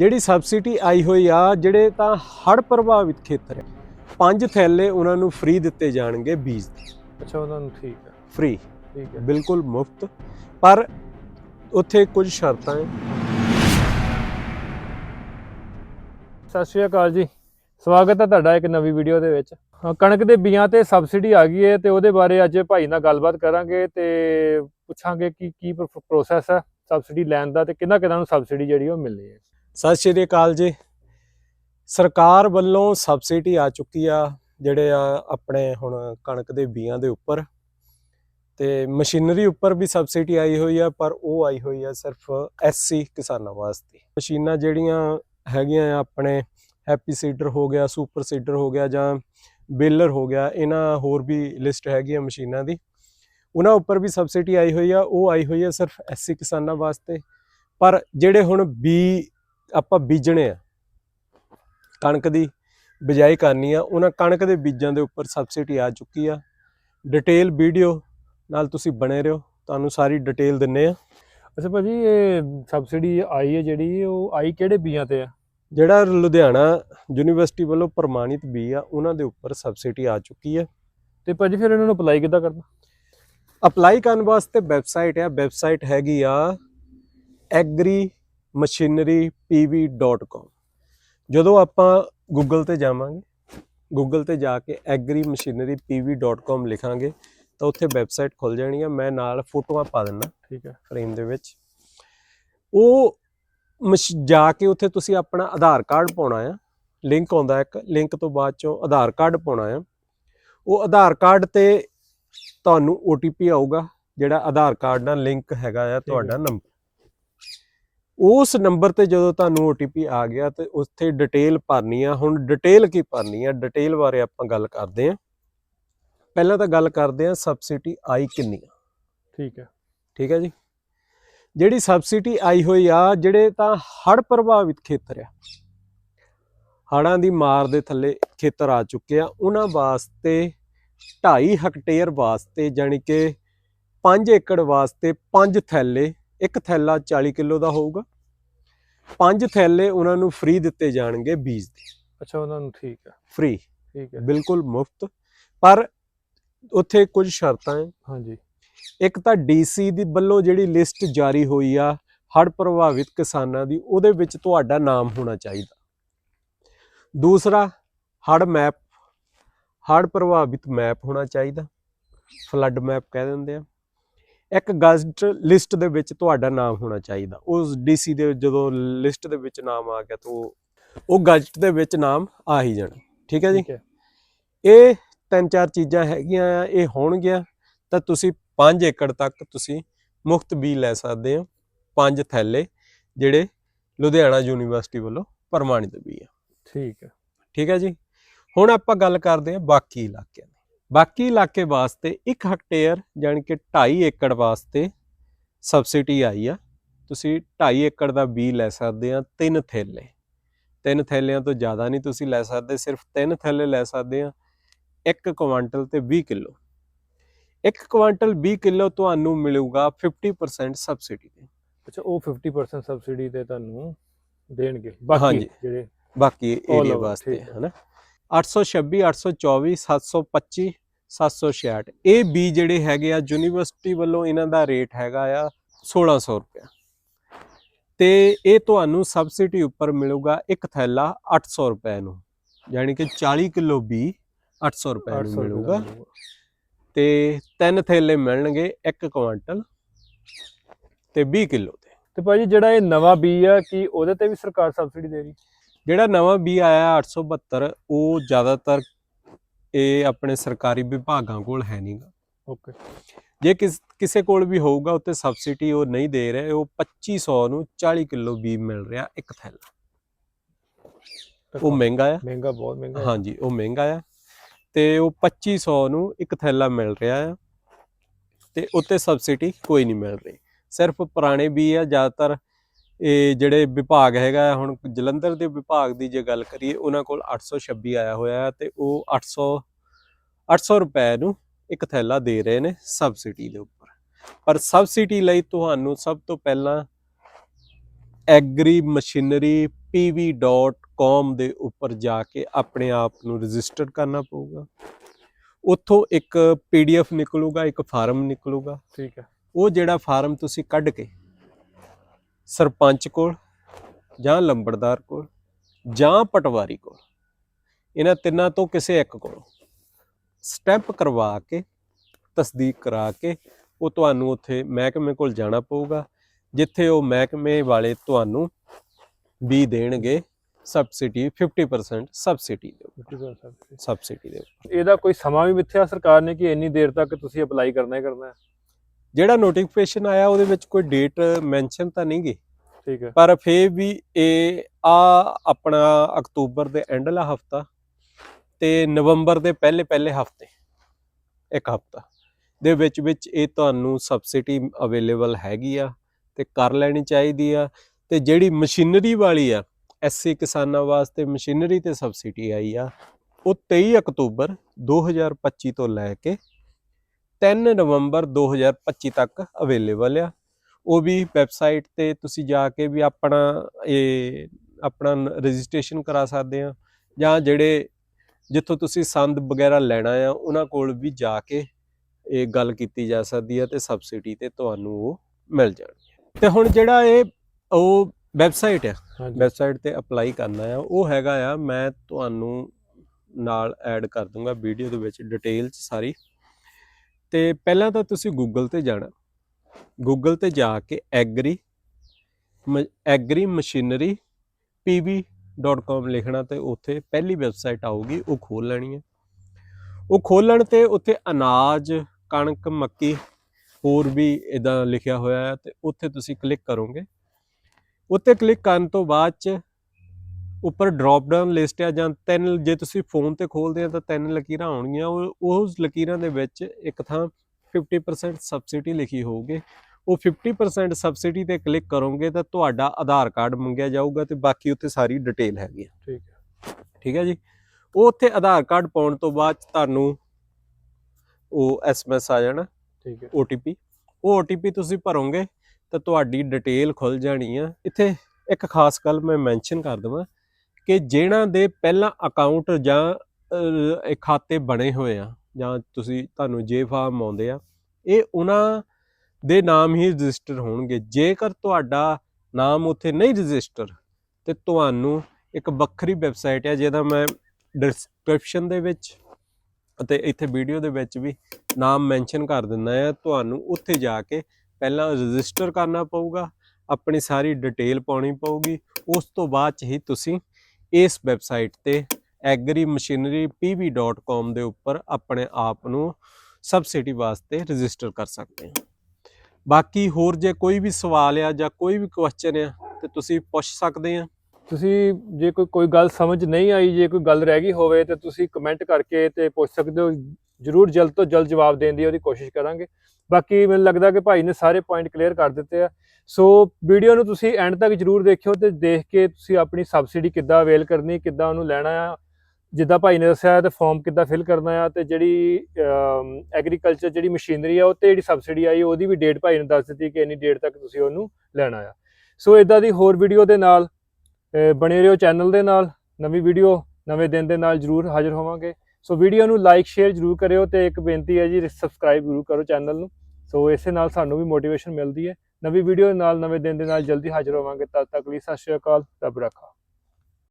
ਜਿਹੜੀ ਸਬਸਿਡੀ ਆਈ ਹੋਈ ਆ ਜਿਹੜੇ ਤਾਂ ਹੜ੍ਹ ਪ੍ਰਭਾਵਿਤ ਖੇਤਰ ਆ ਪੰਜ ਥੈਲੇ ਉਹਨਾਂ ਨੂੰ ਫ੍ਰੀ ਦਿੱਤੇ ਜਾਣਗੇ ਬੀਜ ਦੇ। ਅੱਛਾ ਉਹਨਾਂ ਨੂੰ ਠੀਕ ਹੈ ਫ੍ਰੀ ਠੀਕ ਹੈ ਬਿਲਕੁਲ ਮੁਫਤ ਪਰ ਉੱਥੇ ਕੁਝ ਸ਼ਰਤਾਂ ਹੈ ਸਤਿ ਸ਼੍ਰੀ ਅਕਾਲ ਜੀ। ਸਵਾਗਤ ਹੈ ਤੁਹਾਡਾ ਇੱਕ ਨਵੀਂ ਵੀਡੀਓ ਦੇ ਵਿੱਚ। ਹਾਂ, ਕਣਕ ਦੇ ਬੀਆਂ ਤੇ ਸਬਸਿਡੀ ਆ ਗਈ ਹੈ ਤੇ ਉਹਦੇ ਬਾਰੇ ਅੱਜ ਭਾਈ ਨਾਲ ਗੱਲਬਾਤ ਕਰਾਂਗੇ ਤੇ ਪੁੱਛਾਂਗੇ ਕਿ ਕੀ ਪ੍ਰੋਸੈਸ ਹੈ ਸਬਸਿਡੀ ਲੈਣ ਦਾ ਤੇ ਕਿੰਨਾ ਕਿੰਨਾ ਨੂੰ ਸਬਸਿਡੀ ਜਿਹੜੀ ਉਹ ਮਿਲਣੀ ਹੈ। ਸਤਿ ਸ਼੍ਰੀ ਅਕਾਲ ਜੀ। ਸਰਕਾਰ ਵੱਲੋਂ ਸਬਸਿਡੀ ਆ ਚੁੱਕੀ ਆ ਜਿਹੜੇ ਆ ਆਪਣੇ ਹੁਣ ਕਣਕ ਦੇ ਬੀਆਂ ਦੇ ਉੱਪਰ। ਤੇ ਮਸ਼ੀਨਰੀ ਉੱਪਰ ਵੀ ਸਬਸਿਡੀ ਆਈ ਹੋਈ ਆ, ਪਰ ਉਹ ਆਈ ਹੋਈ ਆ ਸਿਰਫ ਐਸਸੀ ਕਿਸਾਨਾਂ ਵਾਸਤੇ। ਮਸ਼ੀਨਾਂ ਜਿਹੜੀਆਂ ਹੈਗੀਆਂ ਆ ਆਪਣੇ ਹੈਪੀ ਸੀਡਰ ਹੋ ਗਿਆ, ਸੁਪਰ ਸੀਡਰ ਹੋ ਗਿਆ ਜਾਂ ਬੇਲਰ ਹੋ ਗਿਆ, ਇਹਨਾਂ ਹੋਰ ਵੀ ਲਿਸਟ ਹੈਗੀ ਆ ਮਸ਼ੀਨਾਂ ਦੀ। ਉਹਨਾਂ ਉੱਪਰ ਵੀ ਸਬਸਿਡੀ ਆਈ ਹੋਈ ਆ, ਉਹ ਆਈ ਹੋਈ ਆ ਸਿਰਫ ਐਸਸੀ ਕਿਸਾਨਾਂ ਵਾਸਤੇ। ਪਰ ਜਿਹੜੇ ਹੁਣ ਬੀ ਆਪਾਂ ਬੀਜਣੇ ਆ। ਕਣਕ ਦੀ ਬਿਜਾਈ ਕਰਨੀ ਆ। ਉਹਨਾਂ ਕਣਕ ਦੇ ਬੀਜਾਂ ਦੇ ਉੱਪਰ ਸਬਸਿਡੀ ਆ ਚੁੱਕੀ ਆ। ਡਿਟੇਲ ਵੀਡੀਓ ਨਾਲ ਤੁਸੀਂ ਬਣੇ ਰਹੋ। ਤੁਹਾਨੂੰ ਸਾਰੀ ਡਿਟੇਲ ਦਿੰਨੇ ਆ। ਅੱਛਾ ਭਾਜੀ ਇਹ ਸਬਸਿਡੀ ਆਈ ਹੈ ਜਿਹੜੀ ਉਹ ਆਈ ਕਿਹੜੇ ਬੀਆਂ ਤੇ ਆ? ਜਿਹੜਾ ਲੁਧਿਆਣਾ ਯੂਨੀਵਰਸਿਟੀ ਵੱਲੋਂ ਪ੍ਰਮਾਣਿਤ ਬੀ ਆ ਉਹਨਾਂ ਦੇ ਉੱਪਰ ਸਬਸਿਡੀ ਆ ਚੁੱਕੀ ਆ। ਤੇ ਭਾਜੀ ਫਿਰ ਇਹਨਾਂ ਨੂੰ ਅਪਲਾਈ ਕਿੱਦਾਂ ਕਰਨਾ? ਅਪਲਾਈ ਕਰਨ ਵਾਸਤੇ ਵੈਬਸਾਈਟ ਆ। ਵੈਬਸਾਈਟ ਹੈਗੀ ਆ agrimachinerypv.com ਜਦੋਂ ਆਪਾਂ ਗੂਗਲ ਤੇ ਜਾਵਾਂਗੇ ਗੂਗਲ ਤੇ ਜਾ ਕੇ agrimachinerypv.com ਲਿਖਾਂਗੇ ਤਾਂ ਉੱਥੇ ਵੈਬਸਾਈਟ ਖੁੱਲ ਜਾਣੀ ਆ। ਮੈਂ ਨਾਲ ਫੋਟੋਆਂ ਪਾ ਦਿੰਦਾ ਠੀਕ ਹੈ ਫਰੇਮ ਦੇ ਵਿੱਚ। ਉਹ ਜਾ ਕੇ ਉੱਥੇ ਤੁਸੀਂ ਆਪਣਾ ਆਧਾਰ ਕਾਰਡ ਪਾਉਣਾ ਆ। ਲਿੰਕ ਆਉਂਦਾ ਇੱਕ ਲਿੰਕ ਤੋਂ ਬਾਅਦ ਚੋਂ ਆਧਾਰ ਕਾਰਡ ਪਾਉਣਾ ਆ। ਉਹ ਆਧਾਰ ਕਾਰਡ ਤੇ ਤੁਹਾਨੂੰ OTP ਆਊਗਾ ਜਿਹੜਾ ਆਧਾਰ ਕਾਰਡ ਨਾਲ ਲਿੰਕ ਹੈਗਾ ਆ। ਤੁਹਾਡਾ ਨੰਬਰ। ਉਸ ਨੰਬਰ ਤੇ ਜਦੋਂ ਤੁਹਾਨੂੰ OTP ਆ ਗਿਆ ਤੇ ਉੱਥੇ ਡਿਟੇਲ ਭਰਨੀ ਆ। ਹੁਣ ਡਿਟੇਲ ਕੀ ਭਰਨੀ ਆ? ਡਿਟੇਲ ਬਾਰੇ ਆਪਾਂ ਗੱਲ ਕਰਦੇ ਆ। ਪਹਿਲਾਂ ਤਾਂ ਗੱਲ ਕਰਦੇ ਆ ਸਬਸਿਡੀ ਆਈ ਕਿੰਨੀ ਆ। ਠੀਕ ਹੈ। ਠੀਕ ਹੈ ਜੀ? ਜਿਹੜੀ ਸਬਸਿਡੀ ਆਈ ਹੋਈ ਆ ਜਿਹੜੇ ਤਾਂ ਹੜ੍ਹ ਪ੍ਰਭਾਵਿਤ ਖੇਤਰ ਆ ਹੜ੍ਹਾਂ ਦੀ ਮਾਰ ਦੇ ਥੱਲੇ ਖੇਤਰ ਆ ਚੁੱਕੇ ਆ ਉਹਨਾਂ ਵਾਸਤੇ 2.5 ਹੈਕਟੇਅਰ ਵਾਸਤੇ ਜਾਣੀ ਕਿ 5 ਏਕੜ ਵਾਸਤੇ 5 ਥੈਲੇ ਇੱਕ ਥੈਲਾ 40 ਕਿਲੋ ਦਾ ਹੋਊਗਾ। 5 ਥੈਲੇ ਉਹਨਾਂ ਨੂੰ ਫ੍ਰੀ ਦਿੱਤੇ ਜਾਣਗੇ ਬੀਜ ਦੇ। ਅੱਛਾ ਉਹਨਾਂ ਨੂੰ ਠੀਕ ਹੈ ਫ੍ਰੀ ਠੀਕ ਹੈ ਬਿਲਕੁਲ ਮੁਫਤ। ਪਰ ਉੱਥੇ ਕੁਝ ਸ਼ਰਤਾਂ ਹੈ। ਹਾਂਜੀ। ਇੱਕ ਤਾਂ ਡੀਸੀ ਦੀ ਵੱਲੋਂ ਜਿਹੜੀ ਲਿਸਟ ਜਾਰੀ ਹੋਈ ਆ ਹੜ੍ਹ ਪ੍ਰਭਾਵਿਤ ਕਿਸਾਨਾਂ ਦੀ ਉਹਦੇ ਵਿੱਚ ਤੁਹਾਡਾ ਨਾਮ ਹੋਣਾ ਚਾਹੀਦਾ। ਦੂਸਰਾ ਹੜ੍ਹ ਮੈਪ ਹੜ੍ਹ ਪ੍ਰਭਾਵਿਤ ਮੈਪ ਹੋਣਾ ਚਾਹੀਦਾ। ਫਲੱਡ ਮੈਪ ਕਹਿ ਦਿੰਦੇ ਆ। ਇੱਕ ਗਜ਼ਟ ਲਿਸਟ ਦੇ ਵਿੱਚ ਤੁਹਾਡਾ ਨਾਮ ਹੋਣਾ ਚਾਹੀਦਾ। ਉਸ ਡੀਸੀ ਦੇ ਜਦੋਂ ਲਿਸਟ ਦੇ ਵਿੱਚ ਨਾਮ ਆ ਗਿਆ ਤਾਂ ਉਹ- ਉਹ ਗਜ਼ਟ ਦੇ ਵਿੱਚ ਨਾਮ ਆ ਹੀ ਜਾਣਾ। ਠੀਕ ਹੈ ਜੀ? ਇਹ ਤਿੰਨ ਚਾਰ ਚੀਜ਼ਾਂ ਹੈਗੀਆਂ ਆ ਇਹ ਹੋਣਗੀਆਂ ਤਾਂ ਤੁਸੀਂ 5 ਏਕੜ ਤੱਕ ਤੁਸੀਂ ਮੁਫਤ ਬੀ ਲੈ ਸਕਦੇ ਹੋ। ਪੰਜ ਥੈਲੇ ਜਿਹੜੇ ਲੁਧਿਆਣਾ ਯੂਨੀਵਰਸਿਟੀ ਵੱਲੋਂ ਪ੍ਰਮਾਣਿਤ ਬੀ ਆ। ਠੀਕ ਹੈ। ਠੀਕ ਹੈ ਜੀ? ਹੁਣ ਆਪਾਂ ਗੱਲ ਕਰਦੇ ਹਾਂ ਬਾਕੀ ਇਲਾਕਿਆਂ ਦੀ। ਬਾਕੀ ਇਲਾਕੇ ਵਾਸਤੇ 1 ਹੈਕਟੇਅਰ ਯਾਨੀ ਕਿ 2.5 ਏਕੜ ਵਾਸਤੇ ਸਬਸਿਡੀ ਆਈ ਆ। ਤੁਸੀਂ 2.5 ਏਕੜ ਦਾ ਬੀ ਲੈ ਸਕਦੇ ਆ ਤਿੰਨ ਥੈਲੇ। ਤਿੰਨ ਥੈਲਿਆਂ ਤੋਂ ਜ਼ਿਆਦਾ ਨਹੀਂ ਤੁਸੀਂ ਲੈ ਸਕਦੇ ਸਿਰਫ ਤਿੰਨ ਥੈਲੇ ਲੈ ਸਕਦੇ ਆ 1 ਕੁਆਂਟਲ ਤੇ 20 ਕਿਲੋ। 1 ਕੁਆਂਟਲ 20 ਕਿਲੋ ਤੁਹਾਨੂੰ ਮਿਲੂਗਾ 50% ਸਬਸਿਡੀ ਤੇ। ਅੱਛਾ ਉਹ 50% ਸਬਸਿਡੀ ਤੇ ਤੁਹਾਨੂੰ ਦੇਣਗੇ ਬਾਕੀ। ਜਿਹੜੇ ਬਾਕੀ ਏਰੀਆ ਵਾਸਤੇ। ਹਨਾ? 826 824 725 766 ਇਹ ਬੀ ਜਿਹੜੇ ਹੈਗੇ ਆ ਯੂਨੀਵਰਸਿਟੀ ਵੱਲੋਂ ਇਹਨਾਂ ਦਾ ਰੇਟ ਹੈਗਾ ਆ 1600 ਰੁਪਏ ਤੇ ਇਹ ਤੁਹਾਨੂੰ ਸਬਸਿਡੀ ਉੱਪਰ ਮਿਲੂਗਾ ਇੱਕ ਥੈਲਾ 800 ਰੁਪਏ ਨੂੰ। ਯਾਨੀ ਕਿ 40 ਕਿਲੋ ਬੀ 800 ਰੁਪਏ 800 ਨੂੰ ਮਿਲੂਗਾ। ਤੇ ਤਿੰਨ ਥੈਲੇ ਮਿਲਣਗੇ 1 ਕੁਆਂਟਲ ਤੇ 20 ਕਿਲੋ ਤੇ ਤੇ ਭਾਜੀ ਜਿਹੜਾ ਇਹ ਨਵਾਂ ਬੀ ਆ ਕੀ ਉਹਦੇ ਤੇ ਵੀ ਸਰਕਾਰ ਸਬਸਿਡੀ ਦੇ ਰਹੀ ਜਿਹੜਾ ਨਵਾਂ ਬੀ ਆਇਆ 872 ਉਹ ਜ਼ਿਆਦਾਤਰ ਇਹ ਆਪਣੇ ਸਰਕਾਰੀ ਵਿਭਾਗਾਂ ਕੋਲ ਹੈ ਨਹੀਂਗਾ ਓਕੇ ਜੇ ਕਿਸ ਕਿਸੇ ਕੋਲ ਵੀ ਹੋਊਗਾ ਉੱਤੇ ਸਬਸਿਡੀ ਉਹ ਨਹੀਂ ਦੇ ਰਹੇ ਉਹ 2500 ਨੂੰ 40 ਕਿਲੋ ਬੀ ਮਿਲ ਰਿਹਾ ਇੱਕ ਥੈਲਾ। ਉਹ ਮਹਿੰਗਾ ਆ। ਮਹਿੰਗਾ ਬਹੁਤ ਮਹਿੰਗਾ। ਹਾਂਜੀ ਉਹ ਮਹਿੰਗਾ ਆ। ਤੇ ਉਹ 2500 ਨੂੰ ਇੱਕ ਥੈਲਾ ਮਿਲ ਰਿਹਾ ਆ। ਤੇ ਉੱਤੇ ਸਬਸਿਡੀ ਕੋਈ ਨਹੀਂ ਮਿਲ ਰਹੀ। ਸਿਰਫ ਪੁਰਾਣੇ ਬੀ ਆ ਜ਼ਿਆਦਾਤਰ ਇਹ ਜਿਹੜੇ ਵਿਭਾਗ ਹੈਗਾ ਹੁਣ ਜਲੰਧਰ ਦੇ ਵਿਭਾਗ ਦੀ ਜੇ ਗੱਲ ਕਰੀਏ ਉਹਨਾਂ ਕੋਲ 826 ਆਇਆ ਹੋਇਆ ਹੈ ਤੇ ਉਹ 800 800 ਰੁਪਏ ਨੂੰ ਇੱਕ ਥੈਲਾ ਦੇ ਰਹੇ ਨੇ ਸਬਸਿਡੀ ਦੇ ਉੱਪਰ। ਪਰ ਸਬਸਿਡੀ ਲਈ ਤੁਹਾਨੂੰ ਸਭ ਤੋਂ ਪਹਿਲਾਂ ਐਗਰੀ ਮਸ਼ੀਨਰੀ pv.com ਦੇ ਉੱਪਰ ਜਾ ਕੇ ਆਪਣੇ ਆਪ ਨੂੰ ਰਜਿਸਟਰ ਕਰਨਾ ਪਊਗਾ। ਉੱਥੋਂ ਇੱਕ ਪੀਡੀਐਫ ਨਿਕਲੂਗਾ ਇੱਕ ਫਾਰਮ ਨਿਕਲੂਗਾ। ਠੀਕ ਹੈ। ਉਹ ਜਿਹੜਾ ਫਾਰਮ ਤੁਸੀਂ ਕੱਢ ਕੇ ਸਰਪੰਚ ਕੋਲ ਜਾਂ ਲੰਬੜਦਾਰ ਕੋਲ ਜਾਂ ਪਟਵਾਰੀ ਕੋਲ ਇਹਨਾਂ ਤਿੰਨਾਂ ਤੋਂ ਕਿਸੇ ਇੱਕ ਕੋਲ ਸਟੈਂਪ ਕਰਵਾ ਕੇ ਤਸਦੀਕ ਕਰਾ ਕੇ ਉਹ ਤੁਹਾਨੂੰ ਉੱਥੇ ਮਹਿਕਮੇ ਕੋਲ ਜਾਣਾ ਪਊਗਾ ਜਿੱਥੇ ਉਹ ਮਹਿਕਮੇ ਵਾਲੇ ਤੁਹਾਨੂੰ ਵੀ ਦੇਣਗੇ ਸਬਸਿਡੀ 50% ਸਬਸਿਡੀ ਦੇ ਉੱਪਰ। ਸਬਸਿਡੀ ਦੇ ਉੱਪਰ। ਇਹਦਾ ਕੋਈ ਸਮਾਂ ਵੀ ਮਿੱਥਿਆ ਸਰਕਾਰ ਨੇ ਕਿ ਇੰਨੀ ਦੇਰ ਤੱਕ ਤੁਸੀਂ ਅਪਲਾਈ ਕਰਨਾ ਹੀ ਕਰਨਾ ਹੈ? ਜਿਹੜਾ ਨੋਟੀਫਿਕੇਸ਼ਨ ਆਇਆ ਉਹਦੇ ਵਿੱਚ ਕੋਈ ਡੇਟ ਮੈਂਸ਼ਨ ਤਾਂ ਨਹੀਂ ਗੀ ਠੀਕ ਹੈ। ਪਰ ਫੇਰ ਵੀ ਇਹ ਆ ਆਪਣਾ ਅਕਤੂਬਰ ਦੇ ਐਂਡਲਾ ਹਫਤਾ ਤੇ ਨਵੰਬਰ ਦੇ ਪਹਿਲੇ ਪਹਿਲੇ ਹਫ਼ਤੇ ਇੱਕ ਹਫਤਾ ਦੇ ਵਿੱਚ ਵਿੱਚ ਇਹ ਤੁਹਾਨੂੰ ਸਬਸਿਡੀ ਅਵੇਲੇਬਲ ਹੈਗੀ ਆ ਤੇ ਕਰ ਲੈਣੀ ਚਾਹੀਦੀ ਆ ਤੇ ਜਿਹੜੀ ਮਸ਼ੀਨਰੀ ਵਾਲੀ ਆ ਐਸਸੀ ਕਿਸਾਨਾਂ ਵਾਸਤੇ ਮਸ਼ੀਨਰੀ ਤੇ ਸਬਸਿਡੀ ਆਈ ਆ ਉਹ 23 ਅਕਤੂਬਰ 2025 ਤੋਂ ਲੈ ਕੇ 3 ਨਵੰਬਰ 2025 ਤੱਕ ਅਵੇਲੇਬਲ ਆ। ਉਹ ਵੀ ਵੈਬਸਾਈਟ ਤੇ ਤੁਸੀਂ ਜਾ ਕੇ ਵੀ ਆਪਣਾ ਇਹ ਆਪਣਾ ਰਜਿਸਟ੍ਰੇਸ਼ਨ ਕਰਾ ਸਕਦੇ ਆ। ਜਾਂ ਜਿਹੜੇ ਜਿੱਥੋਂ ਤੁਸੀਂ ਸੰਦ ਵਗੈਰਾ ਲੈਣਾ ਆ ਉਹਨਾਂ ਕੋਲ ਵੀ ਜਾ ਕੇ ਇਹ ਗੱਲ ਕੀਤੀ ਜਾ ਸਕਦੀ ਹੈ ਤੇ ਸਬਸਿਡੀ ਤੇ ਤੁਹਾਨੂੰ ਉਹ ਮਿਲ ਜਾਣਗੇ। ਤੇ ਹੁਣ ਜਿਹੜਾ ਇਹ ਉਹ ਵੈਬਸਾਈਟ ਆ ਵੈਬਸਾਈਟ ਤੇ ਅਪਲਾਈ ਕਰਨਾ ਆ ਉਹ ਹੈਗਾ ਆ ਮੈਂ ਤੁਹਾਨੂੰ ਨਾਲ ਐਡ ਕਰ ਦੂੰਗਾ ਵੀਡੀਓ ਦੇ ਵਿੱਚ ਡਿਟੇਲ ਚ ਸਾਰੀ। ਤੇ ਪਹਿਲਾਂ ਤਾਂ ਤੁਸੀਂ ਗੂਗਲ ਤੇ ਜਾਣਾ। ਗੂਗਲ ਤੇ ਜਾ ਕੇ ਐਗਰੀ ਐਗਰੀ ਮਸ਼ੀਨਰੀ pv.com ਲਿਖਣਾ ਤੇ ਉੱਥੇ ਪਹਿਲੀ ਵੈਬਸਾਈਟ ਆਊਗੀ, ਉਹ ਖੋਲ ਲੈਣੀ ਹੈ। ਉਹ ਖੋਲਣ ਤੇ ਉੱਥੇ ਅਨਾਜ, ਕਣਕ, ਮੱਕੀ ਹੋਰ ਵੀ ਇਦਾਂ ਲਿਖਿਆ ਹੋਇਆ ਹੈ ਤੇ ਉੱਥੇ ਤੁਸੀਂ ਕਲਿੱਕ ਕਰੋਗੇ। ਉੱਤੇ ਕਲਿੱਕ ਕਰਨ ਤੋਂ ਬਾਅਦ ਚ ਉੱਪਰ ਡ੍ਰੌਪ ਡਾਊਨ ਲਿਸਟ ਆ ਜਾਂ ਤਿੰਨ ਜੇ ਤੁਸੀਂ ਫੋਨ ਤੇ ਖੋਲਦੇ ਆ ਤਾਂ ਤਿੰਨ ਲਕੀਰਾਂ ਆਉਣਗੀਆਂ। ਉਹ ਉਸ ਲਕੀਰਾਂ ਦੇ ਵਿੱਚ ਇੱਕ ਥਾਂ 50% ਸਬਸਿਡੀ ਲਿਖੀ ਹੋਊਗੀ। ਉਹ 50% ਸਬਸਿਡੀ ਤੇ ਕਲਿੱਕ ਕਰੋਗੇ ਤਾਂ ਤੁਹਾਡਾ ਆਧਾਰ ਕਾਰਡ ਮੰਗਿਆ ਜਾਊਗਾ ਤੇ ਬਾਕੀ ਉੱਥੇ ਸਾਰੀ ਡਿਟੇਲ ਹੈਗੀ ਆ। ਠੀਕ ਹੈ ਠੀਕ ਹੈ ਜੀ? ਉਹ ਉੱਥੇ ਆਧਾਰ ਕਾਰਡ ਪਾਉਣ ਤੋਂ ਬਾਅਦ ਤੁਹਾਨੂੰ ਉਹ ਐਸਐਮਐਸ ਆ ਜਾਣਾ ਠੀਕ ਹੈ OTP ਉਹ OTP ਤੁਸੀਂ ਭਰੋਗੇ ਤਾਂ ਤੁਹਾਡੀ ਡਿਟੇਲ ਖੁੱਲ ਜਾਣੀ ਆ। ਇੱਥੇ ਇੱਕ ਖਾਸ ਗੱਲ ਮੈਂ ਮੈਂਸ਼ਨ ਕਰ ਦਵਾਂ। ਕਿ ਜਿਹਨਾਂ ਦੇ ਪਹਿਲਾਂ ਅਕਾਊਂਟ ਜਾਂ ਖਾਤੇ ਬਣੇ ਹੋਏ ਆ, ਜਾਂ ਤੁਸੀਂ ਤੁਹਾਨੂੰ ਜੇ ਫਾਰਮ ਆਉਂਦੇ ਆ, ਇਹ ਉਹਨਾਂ ਦੇ ਨਾਮ ਹੀ ਰਜਿਸਟਰ ਹੋਣਗੇ। ਜੇਕਰ ਤੁਹਾਡਾ ਨਾਮ ਉੱਥੇ ਨਹੀਂ ਰਜਿਸਟਰ ਤੇ ਤੁਹਾਨੂੰ ਇੱਕ ਵੱਖਰੀ ਵੈਬਸਾਈਟ ਹੈ ਜਿਹਦਾ ਮੈਂ ਡਿਸਕ੍ਰਿਪਸ਼ਨ ਦੇ ਵਿੱਚ ਅਤੇ ਇੱਥੇ ਵੀਡੀਓ ਦੇ ਵਿੱਚ ਵੀ ਨਾਮ ਮੈਂਸ਼ਨ ਕਰ ਦਿੰਦਾ ਆ, ਤੁਹਾਨੂੰ ਉੱਥੇ ਜਾ ਕੇ ਪਹਿਲਾਂ ਰਜਿਸਟਰ ਕਰਨਾ ਪਊਗਾ, ਆਪਣੀ ਸਾਰੀ ਡਿਟੇਲ ਪਾਉਣੀ ਪਊਗੀ, ਉਸ ਤੋਂ ਬਾਅਦ ਚ ਹੀ ਤੁਸੀਂ ਇਸ ਵੈਬਸਾਈਟ ਤੇ agrimachinerypv.com ਦੇ ਉੱਪਰ ਆਪਣੇ ਆਪ ਨੂੰ ਸਬਸਿਡੀ ਵਾਸਤੇ ਰਜਿਸਟਰ ਕਰ ਸਕਦੇ ਹੋ। ਬਾਕੀ ਹੋਰ ਜੇ ਕੋਈ ਵੀ ਸਵਾਲ ਆ ਜਾਂ ਕੋਈ ਵੀ ਕੁਐਸਚਨ ਆ ਤੇ ਤੁਸੀਂ ਪੁੱਛ ਸਕਦੇ ਆ। ਤੁਸੀਂ ਜੇ ਕੋਈ ਕੋਈ ਗੱਲ ਸਮਝ ਨਹੀਂ ਆਈ, ਜੇ ਕੋਈ ਗੱਲ ਰਹਿ ਗਈ ਹੋਵੇ ਤੇ ਤੁਸੀਂ ਕਮੈਂਟ ਕਰਕੇ ਤੇ ਪੁੱਛ ਸਕਦੇ ਹੋ। ਜਰੂਰ ਜਲਦ ਤੋਂ ਜਲਦ ਜਵਾਬ ਦੇਣ ਦੀ ਉਹਦੀ ਕੋਸ਼ਿਸ਼ ਕਰਾਂਗੇ। ਬਾਕੀ ਮੈਨੂੰ ਲੱਗਦਾ ਕਿ ਭਾਈ ਨੇ ਸਾਰੇ ਪੁਆਇੰਟ ਕਲੀਅਰ ਕਰ ਦਿੱਤੇ ਆ। ਸੋ ਵੀਡੀਓ ਨੂੰ ਤੁਸੀਂ ਐਂਡ ਤੱਕ ਜਰੂਰ ਦੇਖਿਓ ਤੇ ਦੇਖ ਕੇ ਤੁਸੀਂ ਆਪਣੀ ਸਬਸਿਡੀ ਕਿੱਦਾਂ ਅਵੇਲ ਕਰਨੀ, ਕਿੱਦਾਂ ਉਹਨੂੰ ਲੈਣਾ ਆ। ਜਿੱਦਾਂ ਭਾਈ ਨੇ ਦੱਸਿਆ ਤੇ ਫਾਰਮ ਕਿੱਦਾਂ ਫਿਲ ਕਰਨਾ ਆ ਤੇ ਜਿਹੜੀ ਐਗਰੀਕਲਚਰ ਜਿਹੜੀ ਮਸ਼ੀਨਰੀ ਆ, ਉਹ ਤੇ ਜਿਹੜੀ ਸਬਸਿਡੀ ਆਈ, ਉਹਦੀ ਵੀ ਡੇਟ ਭਾਈ ਨੇ ਦੱਸ ਦਿੱਤੀ ਕਿ ਇੰਨੀ ਡੇਟ ਤੱਕ ਤੁਸੀਂ ਉਹਨੂੰ ਲੈਣਾ ਆ। ਸੋ ਇਦਾਂ ਦੀ ਹੋਰ ਵੀਡੀਓ ਦੇ ਨਾਲ, ਅਹ, ਬਣੇ ਰਹੋ ਚੈਨਲ ਦੇ ਨਾਲ। ਨਵੀਂ ਵੀਡੀਓ ਨਵੇਂ ਦਿਨ ਦੇ ਨਾਲ ਜਰੂਰ ਹਾਜ਼ਰ ਹੋਵਾਂਗੇ। ਸੋ ਵੀਡੀਓ ਨੂੰ ਲਾਈਕ, ਸ਼ੇਅਰ ਜਰੂਰ ਕਰਿਓ ਤੇ ਇੱਕ ਬੇਨਤੀ ਹੈ ਜੀ ਸਬਸਕ੍ਰਾਈਬ ਜਰੂਰ ਕਰੋ ਚੈਨਲ ਨੂੰ। ਸੋ ਇਸੇ ਨਾਲ ਸਾਨੂੰ ਵੀ ਮੋਟੀਵੇਸ਼ਨ ਮਿਲਦੀ ਹੈ। ਨਵੀਂ ਵੀਡੀਓ ਨਾਲ, ਨਵੇਂ ਦਿਨ ਦੇ ਨਾਲ ਜਲਦੀ ਹਾਜ਼ਰ ਹੋਵਾਂਗੇ। ਤਦ ਤੱਕ ਲਈ ਸਤਿ ਸ਼੍ਰੀ ਅਕਾਲ, ਰੱਬ ਰੱਖਾ।